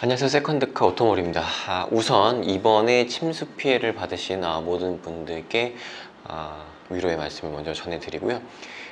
안녕하세요. 세컨드카 오토몰입니다. 아, 우선 이번에 침수 피해를 받으신 아, 모든 분들께 아, 위로의 말씀을 먼저 전해드리고요.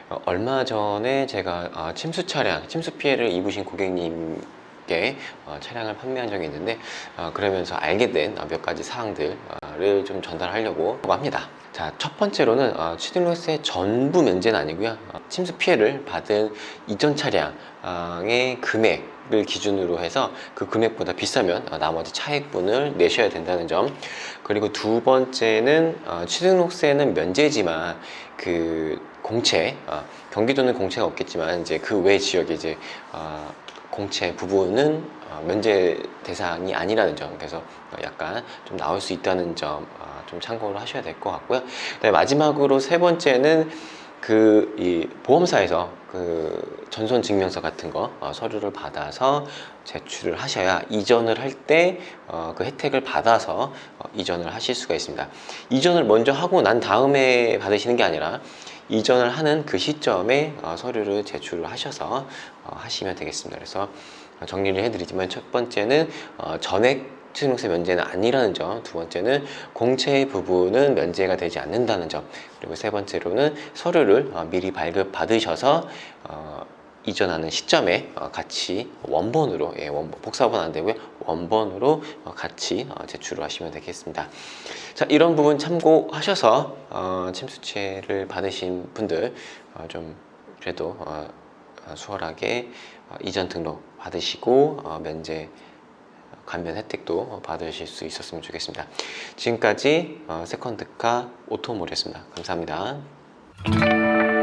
어, 얼마 전에 제가 아, 침수 차량 침수 피해를 입으신 고객님 께 어, 차량을 판매한 적이 있는데 어, 그러면서 알게 된 몇 가지 사항들 을좀 전달하려고 합니다 자, 첫 번째로는 어, 취등록세 전부 면제는 아니고요. 어, 침수 피해를 받은 이전 차량의 금액 을 기준으로 해서 그 금액보다 비싸면 어, 나머지 차액분을 내셔야 된다는 점. 그리고 두 번째는 어, 취등록세는 면제지만 그 공채, 어, 경기도는 공채가 없겠지만 이제 그 외 지역에 이제 어, 공채 부분은 어, 면제 대상이 아니라는 점 그래서 어, 약간 좀 나올 수 있다는 점 어, 좀 참고를 하셔야 될 것 같고요. 마지막으로 세 번째는 그 이 보험사에서 그 전손 증명서 같은 거 어, 서류를 받아서 제출을 하셔야 이전을 할 때 그 혜택을 받아서 어, 이전을 하실 수가 있습니다. 이전을 먼저 하고 난 다음에 받으시는 게 아니라 이전을 하는 그 시점에 어, 서류를 제출을 하셔서 어, 하시면 되겠습니다. 그래서 어, 정리를 해드리지만 첫 번째는 어, 전액 취등록세 면제는 아니라는 점, 두 번째는 공채 부분은 면제가 되지 않는다는 점, 그리고 세 번째로는 서류를 어, 미리 발급 받으셔서 어, 이전하는 시점에 어, 같이 원본으로 예, 원본, 복사본 안 되고요 원본으로 어, 같이 어, 제출을 하시면 되겠습니다. 자 이런 부분 참고하셔서 어, 침수채를 받으신 분들 어, 좀 그래도 어, 어, 수월하게 어, 이전 등록 받으시고 어, 면제 감면 혜택도 받으실 수 있었으면 좋겠습니다. 지금까지 어, 세컨드카 오토몰이었습니다. 감사합니다.